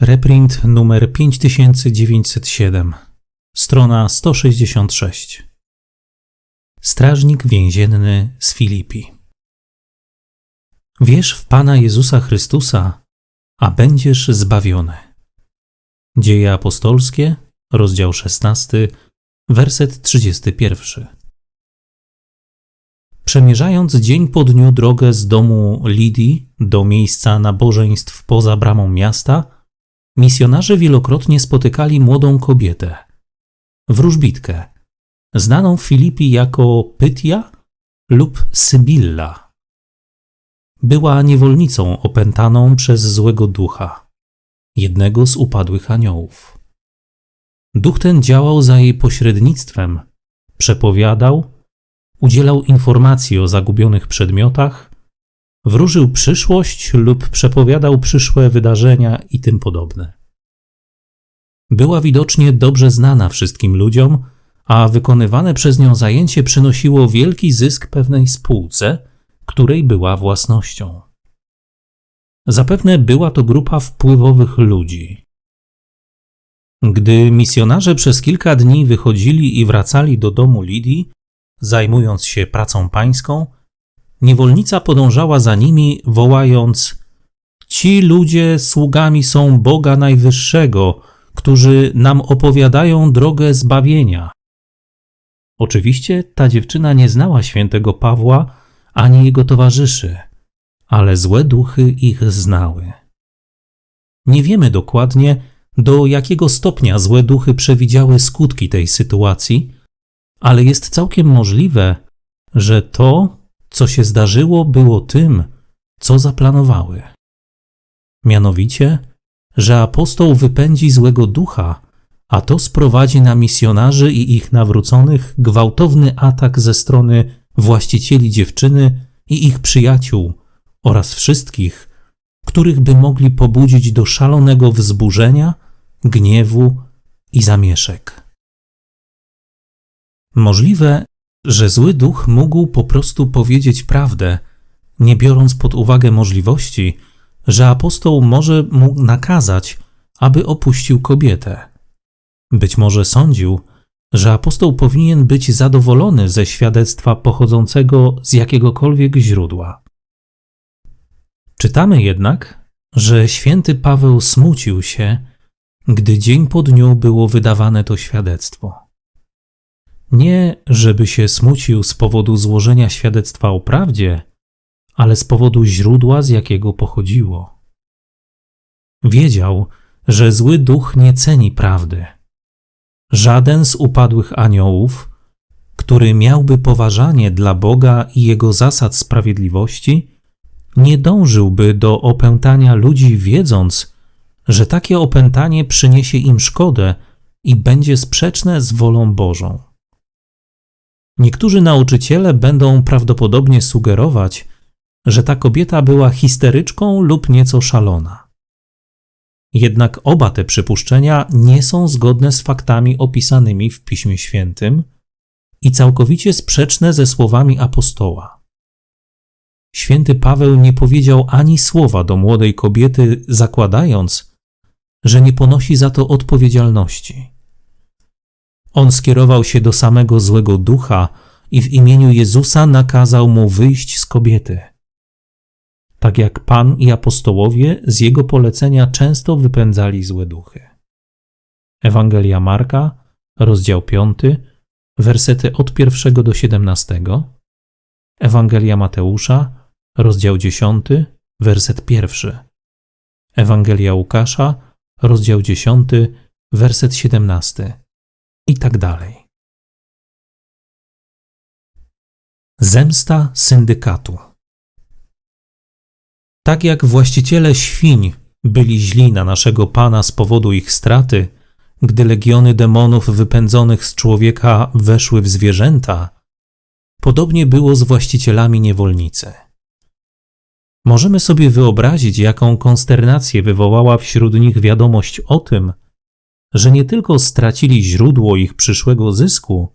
Reprint numer 5907, strona 166. Strażnik więzienny z Filipi. Wierz w Pana Jezusa Chrystusa, a będziesz zbawiony. Dzieje apostolskie, rozdział 16, werset 31. Przemierzając dzień po dniu drogę z domu Lidii do miejsca nabożeństw poza bramą miasta, misjonarze wielokrotnie spotykali młodą kobietę, wróżbitkę, znaną w Filipi jako Pytia lub Sybilla. Była niewolnicą opętaną przez złego ducha, jednego z upadłych aniołów. Duch ten działał za jej pośrednictwem, przepowiadał, udzielał informacji o zagubionych przedmiotach, wróżył przyszłość lub przepowiadał przyszłe wydarzenia i tym podobne. Była widocznie dobrze znana wszystkim ludziom, a wykonywane przez nią zajęcie przynosiło wielki zysk pewnej spółce, której była własnością. Zapewne była to grupa wpływowych ludzi. Gdy misjonarze przez kilka dni wychodzili i wracali do domu Lidii, zajmując się pracą pańską, niewolnica podążała za nimi, wołając: Ci ludzie sługami są Boga Najwyższego, którzy nam opowiadają drogę zbawienia. Oczywiście ta dziewczyna nie znała świętego Pawła ani jego towarzyszy, ale złe duchy ich znały. Nie wiemy dokładnie, do jakiego stopnia złe duchy przewidziały skutki tej sytuacji, ale jest całkiem możliwe, że to, co się zdarzyło, było tym, co zaplanowały. Mianowicie, że apostoł wypędzi złego ducha, a to sprowadzi na misjonarzy i ich nawróconych gwałtowny atak ze strony właścicieli dziewczyny i ich przyjaciół oraz wszystkich, których by mogli pobudzić do szalonego wzburzenia, gniewu i zamieszek. Możliwe, że zły duch mógł po prostu powiedzieć prawdę, nie biorąc pod uwagę możliwości, że apostoł może mu nakazać, aby opuścił kobietę. Być może sądził, że apostoł powinien być zadowolony ze świadectwa pochodzącego z jakiegokolwiek źródła. Czytamy jednak, że święty Paweł smucił się, gdy dzień po dniu było wydawane to świadectwo. Nie, żeby się smucił z powodu złożenia świadectwa o prawdzie, ale z powodu źródła, z jakiego pochodziło. Wiedział, że zły duch nie ceni prawdy. Żaden z upadłych aniołów, który miałby poważanie dla Boga i jego zasad sprawiedliwości, nie dążyłby do opętania ludzi, wiedząc, że takie opętanie przyniesie im szkodę i będzie sprzeczne z wolą Bożą. Niektórzy nauczyciele będą prawdopodobnie sugerować, że ta kobieta była histeryczką lub nieco szalona. Jednak oba te przypuszczenia nie są zgodne z faktami opisanymi w Piśmie Świętym i całkowicie sprzeczne ze słowami apostoła. Święty Paweł nie powiedział ani słowa do młodej kobiety, zakładając, że nie ponosi za to odpowiedzialności. On skierował się do samego złego ducha i w imieniu Jezusa nakazał mu wyjść z kobiety. Tak jak Pan i apostołowie z jego polecenia często wypędzali złe duchy. Ewangelia Marka, rozdział 5, wersety od pierwszego do 17. Ewangelia Mateusza, rozdział 10, werset pierwszy. Ewangelia Łukasza, rozdział 10, werset 17 i tak dalej. Zemsta syndykatu. Tak jak właściciele świń byli źli na naszego Pana z powodu ich straty, gdy legiony demonów wypędzonych z człowieka weszły w zwierzęta, podobnie było z właścicielami niewolnicy. Możemy sobie wyobrazić, jaką konsternację wywołała wśród nich wiadomość o tym, że nie tylko stracili źródło ich przyszłego zysku,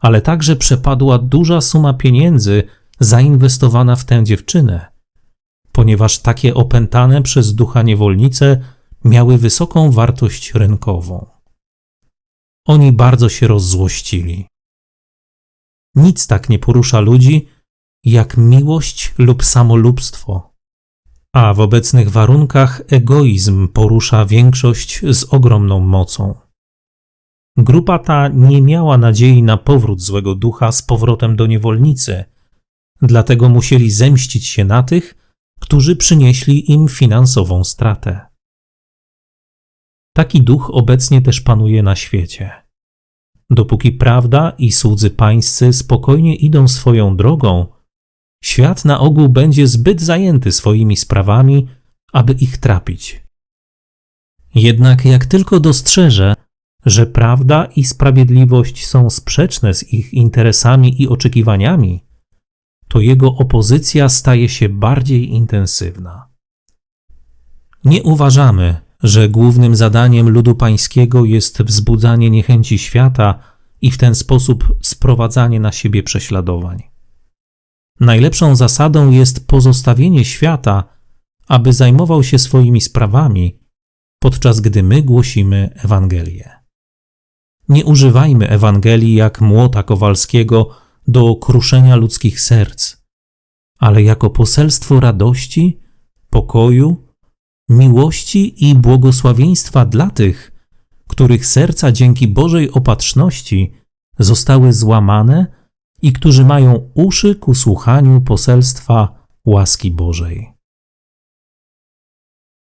ale także przepadła duża suma pieniędzy zainwestowana w tę dziewczynę, ponieważ takie opętane przez ducha niewolnice miały wysoką wartość rynkową. Oni bardzo się rozzłościli. Nic tak nie porusza ludzi jak miłość lub samolubstwo, a w obecnych warunkach egoizm porusza większość z ogromną mocą. Grupa ta nie miała nadziei na powrót złego ducha z powrotem do niewolnicy, dlatego musieli zemścić się na tych, którzy przynieśli im finansową stratę. Taki duch obecnie też panuje na świecie. Dopóki prawda i słudzy pańscy spokojnie idą swoją drogą, świat na ogół będzie zbyt zajęty swoimi sprawami, aby ich trapić. Jednak jak tylko dostrzeże, że prawda i sprawiedliwość są sprzeczne z ich interesami i oczekiwaniami, to jego opozycja staje się bardziej intensywna. Nie uważamy, że głównym zadaniem ludu pańskiego jest wzbudzanie niechęci świata i w ten sposób sprowadzanie na siebie prześladowań. Najlepszą zasadą jest pozostawienie świata, aby zajmował się swoimi sprawami, podczas gdy my głosimy Ewangelię. Nie używajmy Ewangelii jak młota kowalskiego do kruszenia ludzkich serc, ale jako poselstwo radości, pokoju, miłości i błogosławieństwa dla tych, których serca dzięki Bożej opatrzności zostały złamane i którzy mają uszy ku słuchaniu poselstwa łaski Bożej.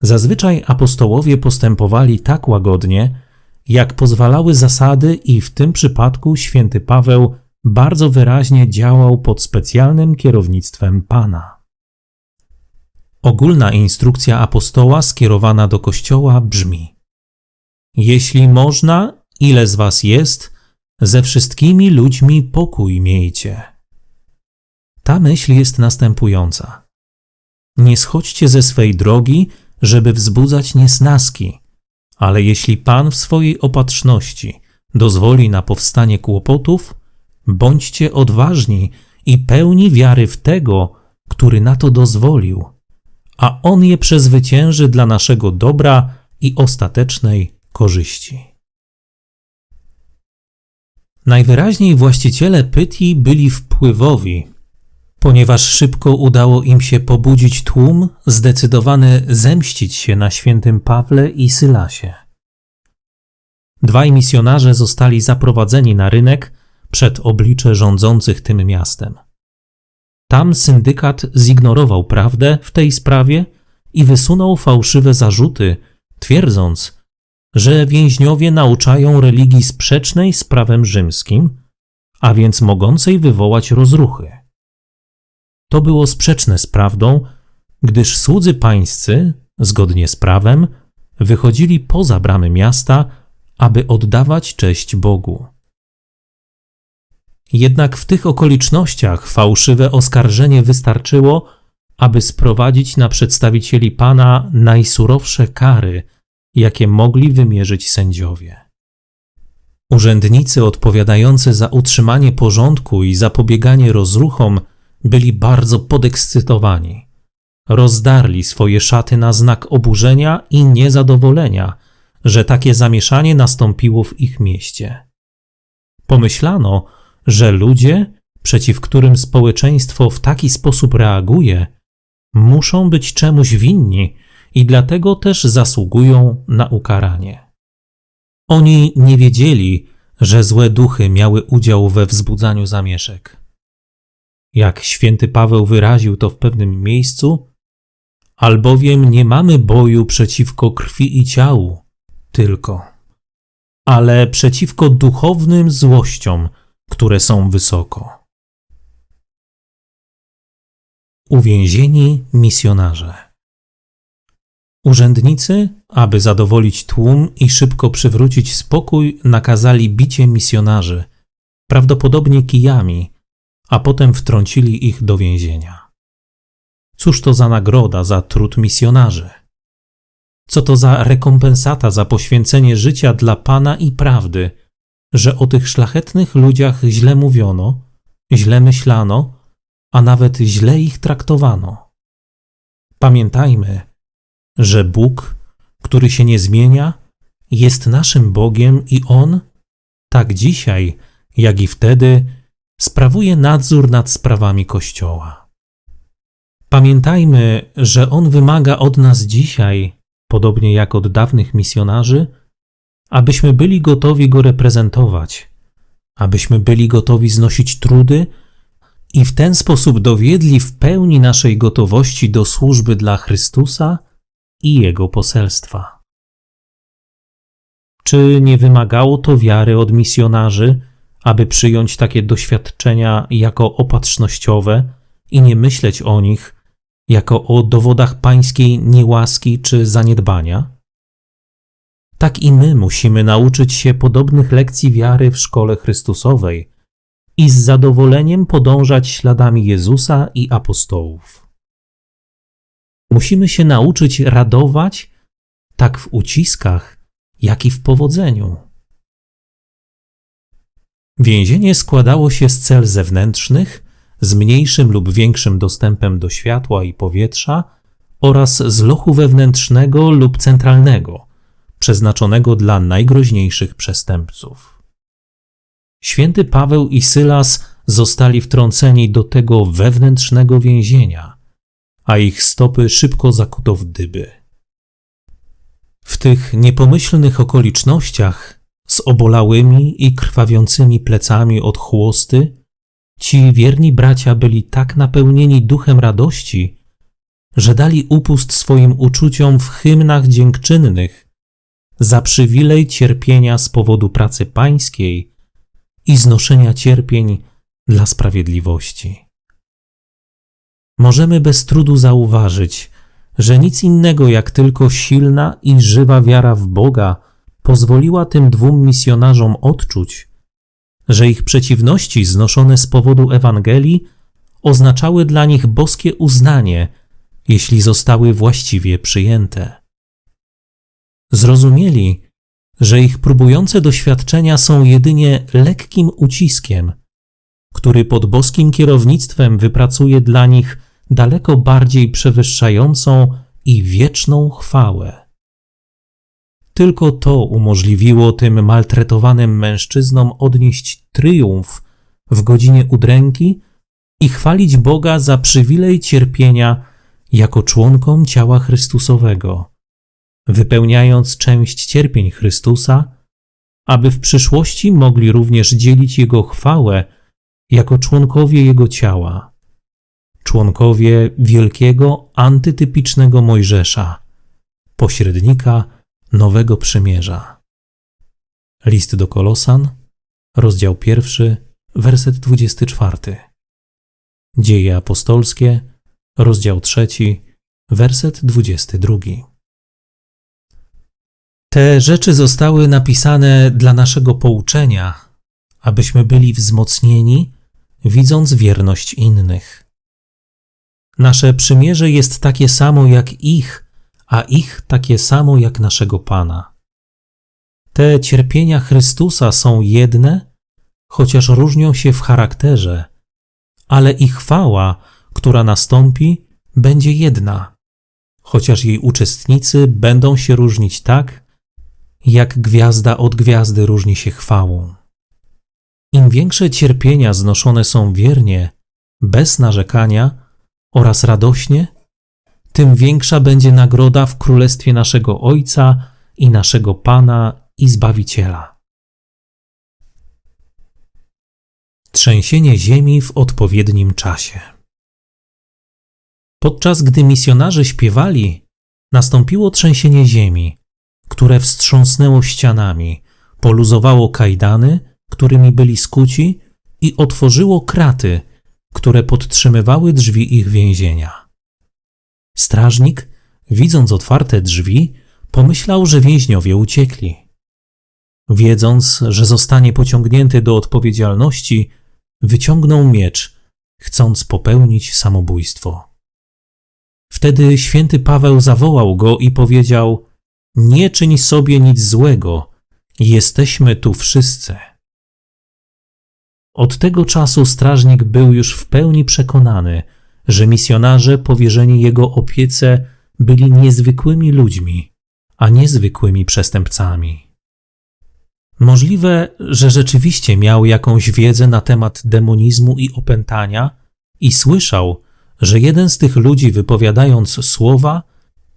Zazwyczaj apostołowie postępowali tak łagodnie, jak pozwalały zasady, i w tym przypadku święty Paweł bardzo wyraźnie działał pod specjalnym kierownictwem Pana. Ogólna instrukcja apostoła skierowana do kościoła brzmi: Jeśli można, ile z was jest, ze wszystkimi ludźmi pokój miejcie. Ta myśl jest następująca: Nie schodźcie ze swej drogi, żeby wzbudzać niesnaski, ale jeśli Pan w swojej opatrzności dozwoli na powstanie kłopotów, bądźcie odważni i pełni wiary w tego, który na to dozwolił, a On je przezwycięży dla naszego dobra i ostatecznej korzyści. Najwyraźniej właściciele Pytii byli wpływowi, ponieważ szybko udało im się pobudzić tłum zdecydowany zemścić się na świętym Pawle i Sylasie. Dwaj misjonarze zostali zaprowadzeni na rynek przed oblicze rządzących tym miastem. Tam syndykat zignorował prawdę w tej sprawie i wysunął fałszywe zarzuty, twierdząc, że więźniowie nauczają religii sprzecznej z prawem rzymskim, a więc mogącej wywołać rozruchy. To było sprzeczne z prawdą, gdyż słudzy pańscy, zgodnie z prawem, wychodzili poza bramy miasta, aby oddawać cześć Bogu. Jednak w tych okolicznościach fałszywe oskarżenie wystarczyło, aby sprowadzić na przedstawicieli Pana najsurowsze kary, jakie mogli wymierzyć sędziowie. Urzędnicy odpowiadający za utrzymanie porządku i zapobieganie rozruchom byli bardzo podekscytowani. Rozdarli swoje szaty na znak oburzenia i niezadowolenia, że takie zamieszanie nastąpiło w ich mieście. Pomyślano, że ludzie, przeciw którym społeczeństwo w taki sposób reaguje, muszą być czemuś winni i dlatego też zasługują na ukaranie. Oni nie wiedzieli, że złe duchy miały udział we wzbudzaniu zamieszek. Jak święty Paweł wyraził to w pewnym miejscu, albowiem nie mamy boju przeciwko krwi i ciału, tylko, ale przeciwko duchownym złościom, które są wysoko. Uwięzieni misjonarze. Urzędnicy, aby zadowolić tłum i szybko przywrócić spokój, nakazali bicie misjonarzy, prawdopodobnie kijami, a potem wtrącili ich do więzienia. Cóż to za nagroda za trud misjonarzy? Co to za rekompensata za poświęcenie życia dla Pana i prawdy, że o tych szlachetnych ludziach źle mówiono, źle myślano, a nawet źle ich traktowano? Pamiętajmy, że Bóg, który się nie zmienia, jest naszym Bogiem i On, tak dzisiaj, jak i wtedy, sprawuje nadzór nad sprawami Kościoła. Pamiętajmy, że On wymaga od nas dzisiaj, podobnie jak od dawnych misjonarzy, abyśmy byli gotowi Go reprezentować, abyśmy byli gotowi znosić trudy i w ten sposób dowiedli w pełni naszej gotowości do służby dla Chrystusa i Jego poselstwa. Czy nie wymagało to wiary od misjonarzy, aby przyjąć takie doświadczenia jako opatrznościowe i nie myśleć o nich jako o dowodach pańskiej niełaski czy zaniedbania? Tak i my musimy nauczyć się podobnych lekcji wiary w szkole Chrystusowej i z zadowoleniem podążać śladami Jezusa i apostołów. Musimy się nauczyć radować tak w uciskach, jak i w powodzeniu. Więzienie składało się z cel zewnętrznych, z mniejszym lub większym dostępem do światła i powietrza oraz z lochu wewnętrznego lub centralnego, przeznaczonego dla najgroźniejszych przestępców. Święty Paweł i Sylas zostali wtrąceni do tego wewnętrznego więzienia, a ich stopy szybko zakuto w dyby. W tych niepomyślnych okolicznościach, z obolałymi i krwawiącymi plecami od chłosty, ci wierni bracia byli tak napełnieni duchem radości, że dali upust swoim uczuciom w hymnach dziękczynnych za przywilej cierpienia z powodu pracy pańskiej i znoszenia cierpień dla sprawiedliwości. Możemy bez trudu zauważyć, że nic innego jak tylko silna i żywa wiara w Boga pozwoliła tym dwóm misjonarzom odczuć, że ich przeciwności znoszone z powodu Ewangelii oznaczały dla nich boskie uznanie, jeśli zostały właściwie przyjęte. Zrozumieli, że ich próbujące doświadczenia są jedynie lekkim uciskiem, który pod boskim kierownictwem wypracuje dla nich daleko bardziej przewyższającą i wieczną chwałę. Tylko to umożliwiło tym maltretowanym mężczyznom odnieść triumf w godzinie udręki i chwalić Boga za przywilej cierpienia jako członkom ciała Chrystusowego, wypełniając część cierpień Chrystusa, aby w przyszłości mogli również dzielić Jego chwałę jako członkowie Jego ciała, członkowie wielkiego, antytypicznego Mojżesza, pośrednika Nowego Przymierza. List do Kolosan, rozdział pierwszy, werset 24. Dzieje apostolskie, rozdział trzeci, werset 22. Te rzeczy zostały napisane dla naszego pouczenia, abyśmy byli wzmocnieni, widząc wierność innych. Nasze przymierze jest takie samo jak ich, a ich takie samo jak naszego Pana. Te cierpienia Chrystusa są jedne, chociaż różnią się w charakterze, ale ich chwała, która nastąpi, będzie jedna, chociaż jej uczestnicy będą się różnić tak, jak gwiazda od gwiazdy różni się chwałą. Im większe cierpienia znoszone są wiernie, bez narzekania oraz radośnie, tym większa będzie nagroda w królestwie naszego Ojca i naszego Pana i Zbawiciela. Trzęsienie ziemi w odpowiednim czasie. Podczas gdy misjonarze śpiewali, nastąpiło trzęsienie ziemi, które wstrząsnęło ścianami, poluzowało kajdany, którymi byli skuci, i otworzyło kraty, które podtrzymywały drzwi ich więzienia. Strażnik, widząc otwarte drzwi, pomyślał, że więźniowie uciekli. Wiedząc, że zostanie pociągnięty do odpowiedzialności, wyciągnął miecz, chcąc popełnić samobójstwo. Wtedy święty Paweł zawołał go i powiedział: Nie czyń sobie nic złego, jesteśmy tu wszyscy. Od tego czasu strażnik był już w pełni przekonany, że misjonarze powierzeni jego opiece byli niezwykłymi ludźmi, a nie zwykłymi przestępcami. Możliwe, że rzeczywiście miał jakąś wiedzę na temat demonizmu i opętania i słyszał, że jeden z tych ludzi, wypowiadając słowa,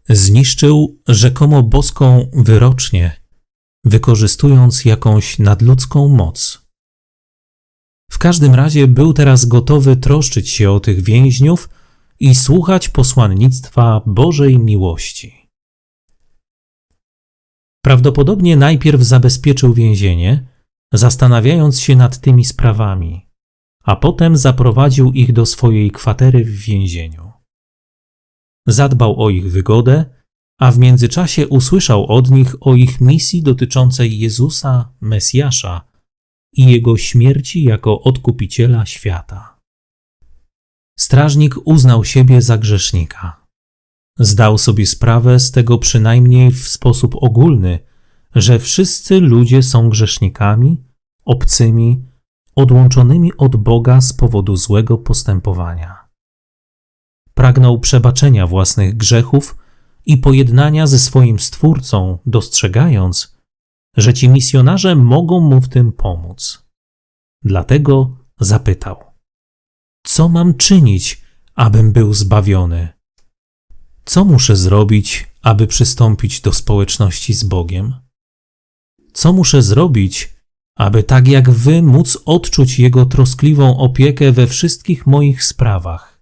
zniszczył rzekomo boską wyrocznie, wykorzystując jakąś nadludzką moc. W każdym razie był teraz gotowy troszczyć się o tych więźniów i słuchać posłannictwa Bożej miłości. Prawdopodobnie najpierw zabezpieczył więzienie, zastanawiając się nad tymi sprawami, a potem zaprowadził ich do swojej kwatery w więzieniu. Zadbał o ich wygodę, a w międzyczasie usłyszał od nich o ich misji dotyczącej Jezusa, Mesjasza i jego śmierci jako odkupiciela świata. Strażnik uznał siebie za grzesznika. Zdał sobie sprawę z tego przynajmniej w sposób ogólny, że wszyscy ludzie są grzesznikami, obcymi, odłączonymi od Boga z powodu złego postępowania. Pragnął przebaczenia własnych grzechów i pojednania ze swoim Stwórcą, dostrzegając, że ci misjonarze mogą mu w tym pomóc. Dlatego zapytał: Co mam czynić, abym był zbawiony? Co muszę zrobić, aby przystąpić do społeczności z Bogiem? Co muszę zrobić, aby tak jak wy móc odczuć Jego troskliwą opiekę we wszystkich moich sprawach?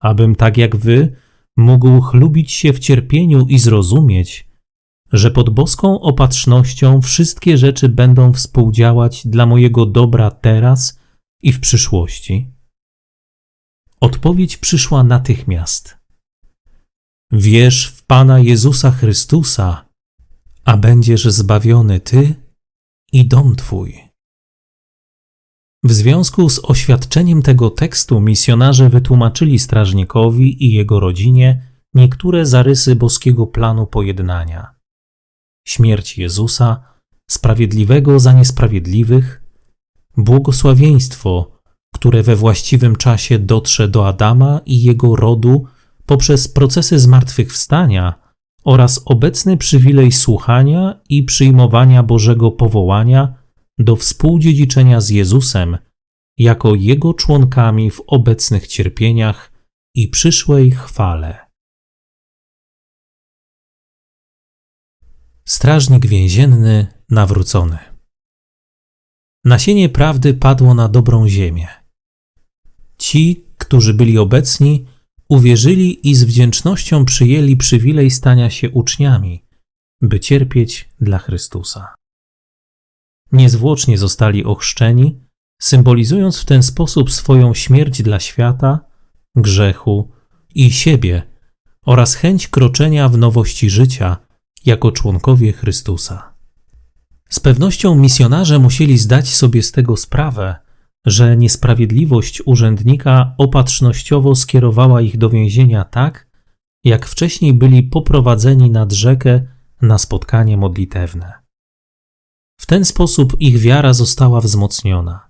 Abym tak jak wy mógł chlubić się w cierpieniu i zrozumieć, że pod boską opatrznością wszystkie rzeczy będą współdziałać dla mojego dobra teraz i w przyszłości? Odpowiedź przyszła natychmiast. Wierz w Pana Jezusa Chrystusa, a będziesz zbawiony Ty i dom Twój. W związku z oświadczeniem tego tekstu misjonarze wytłumaczyli strażnikowi i jego rodzinie niektóre zarysy boskiego planu pojednania. Śmierć Jezusa, sprawiedliwego za niesprawiedliwych, błogosławieństwo, które we właściwym czasie dotrze do Adama i jego rodu poprzez procesy zmartwychwstania oraz obecny przywilej słuchania i przyjmowania Bożego powołania do współdziedziczenia z Jezusem jako Jego członkami w obecnych cierpieniach i przyszłej chwale. Strażnik więzienny nawrócony. Nasienie prawdy padło na dobrą ziemię. Ci, którzy byli obecni, uwierzyli i z wdzięcznością przyjęli przywilej stania się uczniami, by cierpieć dla Chrystusa. Niezwłocznie zostali ochrzczeni, symbolizując w ten sposób swoją śmierć dla świata, grzechu i siebie oraz chęć kroczenia w nowości życia jako członkowie Chrystusa. Z pewnością misjonarze musieli zdać sobie z tego sprawę, że niesprawiedliwość urzędnika opatrznościowo skierowała ich do więzienia tak, jak wcześniej byli poprowadzeni nad rzekę na spotkanie modlitewne. W ten sposób ich wiara została wzmocniona.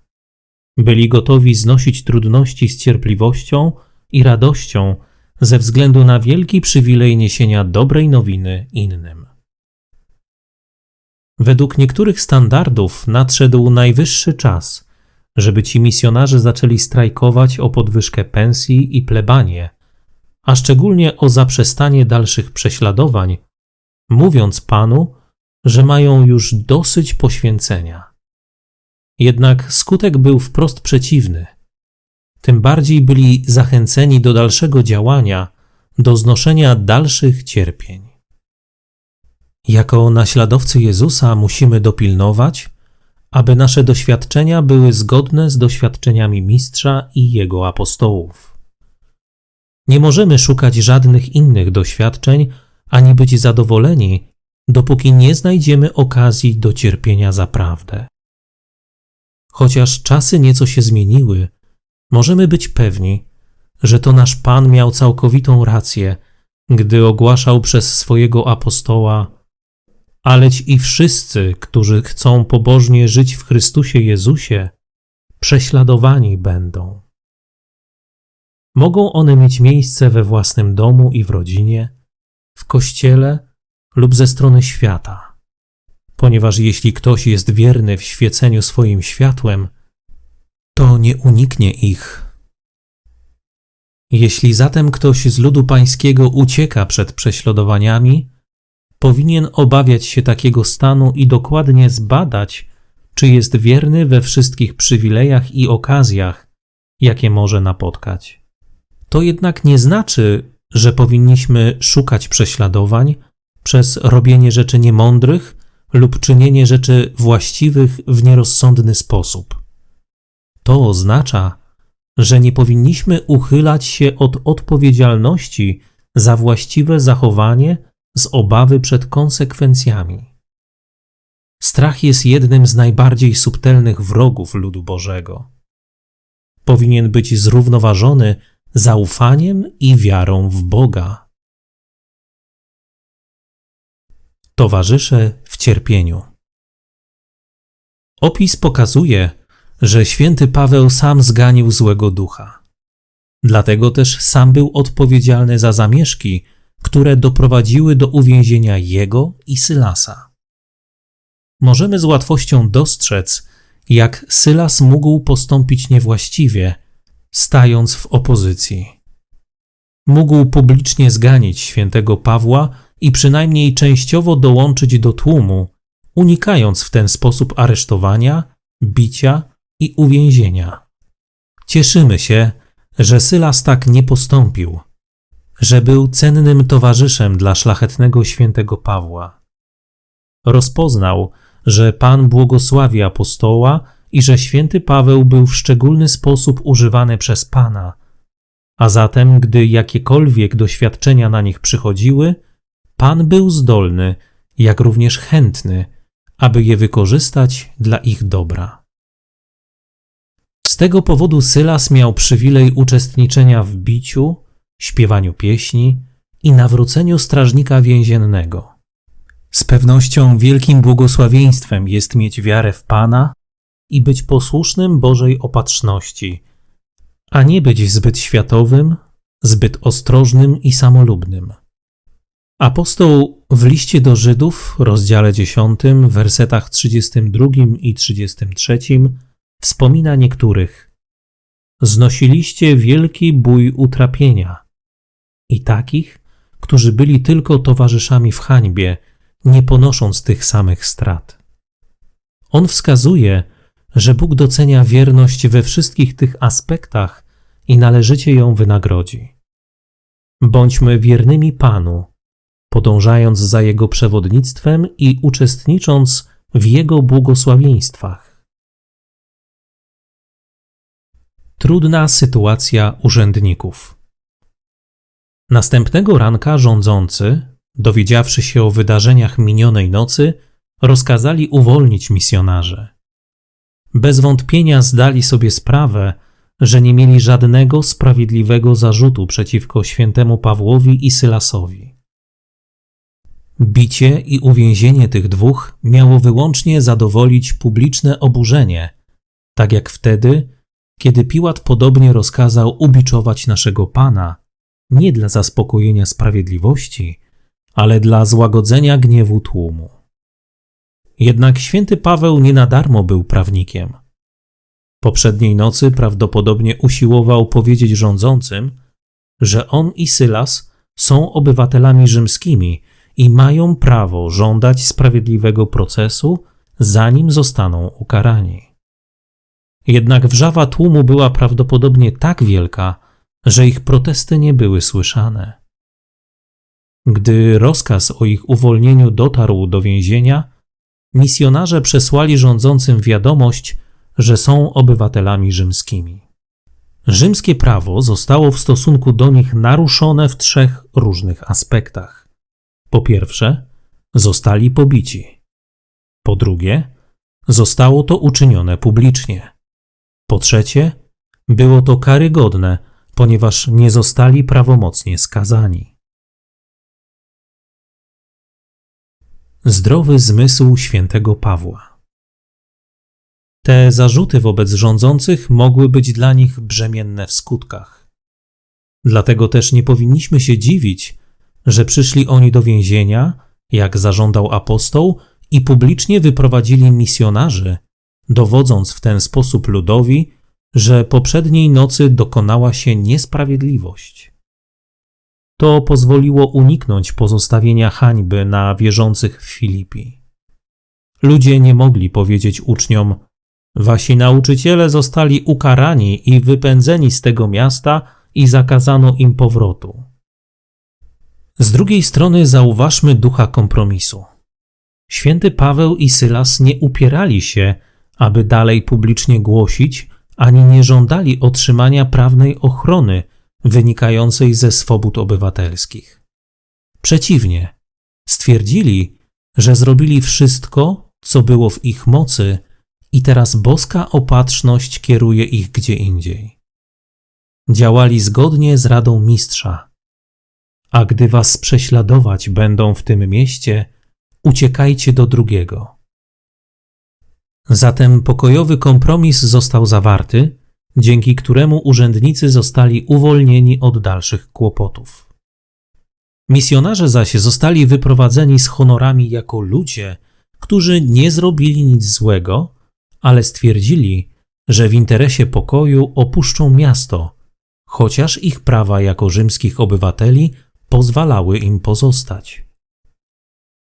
Byli gotowi znosić trudności z cierpliwością i radością ze względu na wielki przywilej niesienia dobrej nowiny innym. Według niektórych standardów nadszedł najwyższy czas, żeby ci misjonarze zaczęli strajkować o podwyżkę pensji i plebanie, a szczególnie o zaprzestanie dalszych prześladowań, mówiąc Panu, że mają już dosyć poświęcenia. Jednak skutek był wprost przeciwny. Tym bardziej byli zachęceni do dalszego działania, do znoszenia dalszych cierpień. Jako naśladowcy Jezusa musimy dopilnować, aby nasze doświadczenia były zgodne z doświadczeniami Mistrza i jego apostołów. Nie możemy szukać żadnych innych doświadczeń ani być zadowoleni, dopóki nie znajdziemy okazji do cierpienia za prawdę. Chociaż czasy nieco się zmieniły, możemy być pewni, że to nasz Pan miał całkowitą rację, gdy ogłaszał przez swojego apostoła: Aleć i wszyscy, którzy chcą pobożnie żyć w Chrystusie Jezusie, prześladowani będą. Mogą one mieć miejsce we własnym domu i w rodzinie, w kościele lub ze strony świata. Ponieważ jeśli ktoś jest wierny w świeceniu swoim światłem, to nie uniknie ich. Jeśli zatem ktoś z ludu pańskiego ucieka przed prześladowaniami, powinien obawiać się takiego stanu i dokładnie zbadać, czy jest wierny we wszystkich przywilejach i okazjach, jakie może napotkać. To jednak nie znaczy, że powinniśmy szukać prześladowań przez robienie rzeczy niemądrych lub czynienie rzeczy właściwych w nierozsądny sposób. To oznacza, że nie powinniśmy uchylać się od odpowiedzialności za właściwe zachowanie z obawy przed konsekwencjami. Strach jest jednym z najbardziej subtelnych wrogów ludu Bożego. Powinien być zrównoważony zaufaniem i wiarą w Boga. Towarzysze w cierpieniu. Opis pokazuje, że święty Paweł sam zganił złego ducha. Dlatego też sam był odpowiedzialny za zamieszki, które doprowadziły do uwięzienia jego i Sylasa. Możemy z łatwością dostrzec, jak Sylas mógł postąpić niewłaściwie, stając w opozycji. Mógł publicznie zganić świętego Pawła i przynajmniej częściowo dołączyć do tłumu, unikając w ten sposób aresztowania, bicia i uwięzienia. Cieszymy się, że Sylas tak nie postąpił, że był cennym towarzyszem dla szlachetnego świętego Pawła. Rozpoznał, że Pan błogosławi apostoła i że święty Paweł był w szczególny sposób używany przez Pana, a zatem, gdy jakiekolwiek doświadczenia na nich przychodziły, Pan był zdolny, jak również chętny, aby je wykorzystać dla ich dobra. Tego powodu Sylas miał przywilej uczestniczenia w biciu, śpiewaniu pieśni i nawróceniu strażnika więziennego. Z pewnością wielkim błogosławieństwem jest mieć wiarę w Pana i być posłusznym Bożej opatrzności, a nie być zbyt światowym, zbyt ostrożnym i samolubnym. Apostoł w liście do Żydów, rozdziale 10, wersetach 32 i 33 wspomina niektórych. Znosiliście wielki bój utrapienia i takich, którzy byli tylko towarzyszami w hańbie, nie ponosząc tych samych strat. On wskazuje, że Bóg docenia wierność we wszystkich tych aspektach i należycie ją wynagrodzi. Bądźmy wiernymi Panu, podążając za Jego przewodnictwem i uczestnicząc w Jego błogosławieństwach. Trudna sytuacja urzędników. Następnego ranka rządzący, dowiedziawszy się o wydarzeniach minionej nocy, rozkazali uwolnić misjonarze. Bez wątpienia zdali sobie sprawę, że nie mieli żadnego sprawiedliwego zarzutu przeciwko świętemu Pawłowi i Sylasowi. Bicie i uwięzienie tych dwóch miało wyłącznie zadowolić publiczne oburzenie, tak jak wtedy, kiedy Piłat podobnie rozkazał ubiczować naszego Pana, nie dla zaspokojenia sprawiedliwości, ale dla złagodzenia gniewu tłumu. Jednak święty Paweł nie na darmo był prawnikiem. Poprzedniej nocy prawdopodobnie usiłował powiedzieć rządzącym, że on i Sylas są obywatelami rzymskimi i mają prawo żądać sprawiedliwego procesu, zanim zostaną ukarani. Jednak wrzawa tłumu była prawdopodobnie tak wielka, że ich protesty nie były słyszane. Gdy rozkaz o ich uwolnieniu dotarł do więzienia, misjonarze przesłali rządzącym wiadomość, że są obywatelami rzymskimi. Rzymskie prawo zostało w stosunku do nich naruszone w trzech różnych aspektach. Po pierwsze, zostali pobici. Po drugie, zostało to uczynione publicznie. Po trzecie, było to karygodne, ponieważ nie zostali prawomocnie skazani. Zdrowy zmysł świętego Pawła. Te zarzuty wobec rządzących mogły być dla nich brzemienne w skutkach. Dlatego też nie powinniśmy się dziwić, że przyszli oni do więzienia jak zażądał apostoł, i publicznie wyprowadzili misjonarzy, dowodząc w ten sposób ludowi, że poprzedniej nocy dokonała się niesprawiedliwość. To pozwoliło uniknąć pozostawienia hańby na wierzących w Filipi. Ludzie nie mogli powiedzieć uczniom: Wasi nauczyciele zostali ukarani i wypędzeni z tego miasta i zakazano im powrotu. Z drugiej strony zauważmy ducha kompromisu. Święty Paweł i Sylas nie upierali się, aby dalej publicznie głosić, ani nie żądali otrzymania prawnej ochrony wynikającej ze swobód obywatelskich. Przeciwnie, stwierdzili, że zrobili wszystko, co było w ich mocy, i teraz boska opatrzność kieruje ich gdzie indziej. Działali zgodnie z radą mistrza. A gdy was prześladować będą w tym mieście, uciekajcie do drugiego. Zatem pokojowy kompromis został zawarty, dzięki któremu urzędnicy zostali uwolnieni od dalszych kłopotów. Misjonarze zaś zostali wyprowadzeni z honorami jako ludzie, którzy nie zrobili nic złego, ale stwierdzili, że w interesie pokoju opuszczą miasto, chociaż ich prawa jako rzymskich obywateli pozwalały im pozostać.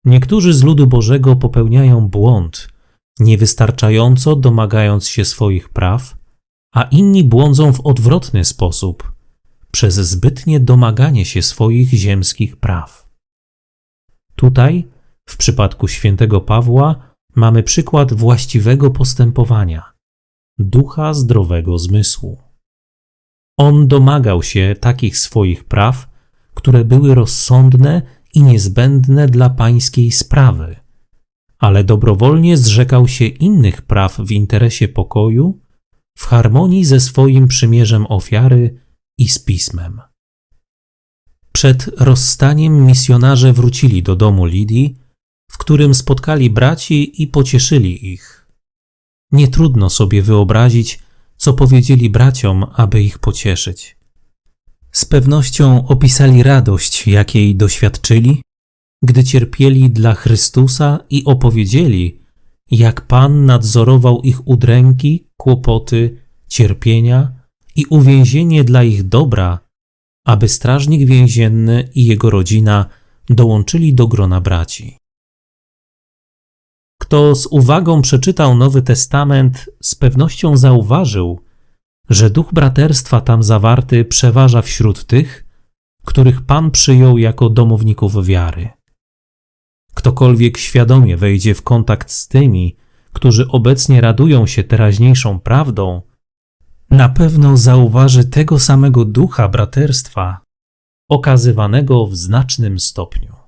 Niektórzy z ludu Bożego popełniają błąd, niewystarczająco domagając się swoich praw, a inni błądzą w odwrotny sposób, przez zbytnie domaganie się swoich ziemskich praw. Tutaj, w przypadku świętego Pawła, mamy przykład właściwego postępowania, ducha zdrowego zmysłu. On domagał się takich swoich praw, które były rozsądne i niezbędne dla pańskiej sprawy, ale dobrowolnie zrzekał się innych praw w interesie pokoju, w harmonii ze swoim przymierzem ofiary i z pismem. Przed rozstaniem misjonarze wrócili do domu Lidii, w którym spotkali braci i pocieszyli ich. Nie trudno sobie wyobrazić, co powiedzieli braciom, aby ich pocieszyć. Z pewnością opisali radość, jakiej doświadczyli, gdy cierpieli dla Chrystusa i opowiedzieli, jak Pan nadzorował ich udręki, kłopoty, cierpienia i uwięzienie dla ich dobra, aby strażnik więzienny i jego rodzina dołączyli do grona braci. Kto z uwagą przeczytał Nowy Testament, z pewnością zauważył, że duch braterstwa tam zawarty przeważa wśród tych, których Pan przyjął jako domowników wiary. Ktokolwiek świadomie wejdzie w kontakt z tymi, którzy obecnie radują się teraźniejszą prawdą, na pewno zauważy tego samego ducha braterstwa okazywanego w znacznym stopniu.